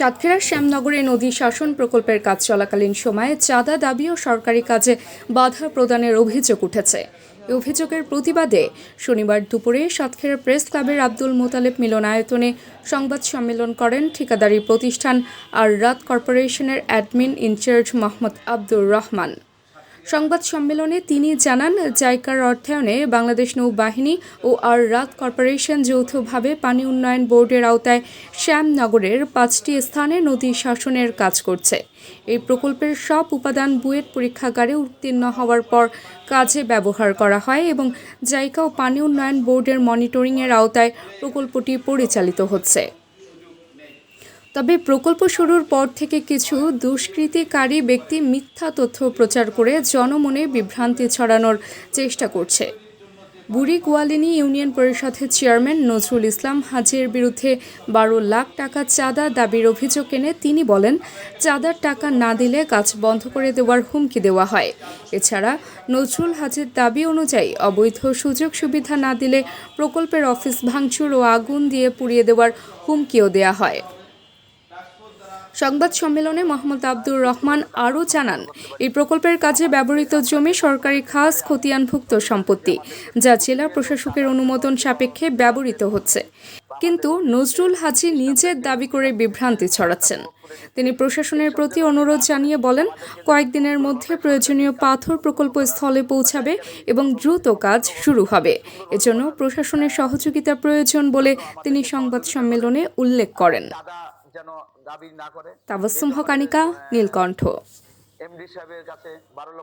সাতক্ষীরার শ্যামনগরে নদী শাসন প্রকল্পের কাজ চলাকালীন সময়ে চাঁদা দাবি ও সরকারি কাজে বাধা প্রদানের অভিযোগ উঠেছে। অভিযোগের প্রতিবাদে শনিবার দুপুরে সাতক্ষীরা প্রেস ক্লাবের আব্দুল মোতালেব মিলনায়তনে সংবাদ সম্মেলন করেন ঠিকাদারি প্রতিষ্ঠান আর রাত কর্পোরেশনের admin in charge Mohammad Abdur Rahman. সংবাদ সম্মেলনে তিনি জানান, জাইকার অর্থায়নে বাংলাদেশ নৌবাহিনী ও আর রাত কর্পোরেশন যৌথভাবে পানি উন্নয়ন বোর্ডের আওতায় শ্যামনগরের পাঁচটি স্থানে নদী শাসনের কাজ করছে। এই প্রকল্পের সব উপাদান বুয়েট পরীক্ষাগারে উত্তীর্ণ হওয়ার পর কাজে ব্যবহার করা হয় এবং জাইকা ও পানি উন্নয়ন বোর্ডের মনিটরিংয়ের আওতায় প্রকল্পটি পরিচালিত হচ্ছে। তবে প্রকল্প শুরুর পর থেকে কিছু দুষ্কৃতিকারী ব্যক্তি মিথ্যা তথ্য প্রচার করে জনমনে বিভ্রান্তি ছড়ানোর চেষ্টা করছে। বুড়ি গোয়ালিনী ইউনিয়ন পরিষদের চেয়ারম্যান নজরুল ইসলাম হাজির বিরুদ্ধে বারো লাখ টাকা চাঁদা দাবির অভিযোগ এনে তিনি বলেন, চাঁদার টাকা না দিলে কাজ বন্ধ করে দেওয়ার হুমকি দেওয়া হয়। এছাড়া নজরুল হাজির দাবি অনুযায়ী অবৈধ সুযোগ সুবিধা না দিলে প্রকল্পের অফিস ভাঙচুর ও আগুন দিয়ে পুড়িয়ে দেওয়ার হুমকিও দেওয়া হয়। সংবাদ সম্মেলনে মোহাম্মদ আব্দুর রহমান আরও জানান, এই প্রকল্পের কাজে ব্যবহৃত জমি সরকারি খাস খতিয়ানভুক্ত সম্পত্তি, যা জেলা প্রশাসকের অনুমোদন সাপেক্ষে ব্যবহৃত হচ্ছে। কিন্তু নজরুল হাজি নিজের দাবি করে বিভ্রান্তি ছড়াচ্ছেন। তিনি প্রশাসনের প্রতি অনুরোধ জানিয়ে বলেন, কয়েকদিনের মধ্যে প্রয়োজনীয় পাথর প্রকল্প স্থলে পৌঁছাবে এবং দ্রুত কাজ শুরু হবে। এজন্য প্রশাসনের সহযোগিতা প্রয়োজন বলে তিনি সংবাদ সম্মেলনে উল্লেখ করেন। যেন দাবি না করে। তাবসুম হকানিকা নীলকণ্ঠ। এমডি সাহেবের কাছে বারো লক্ষ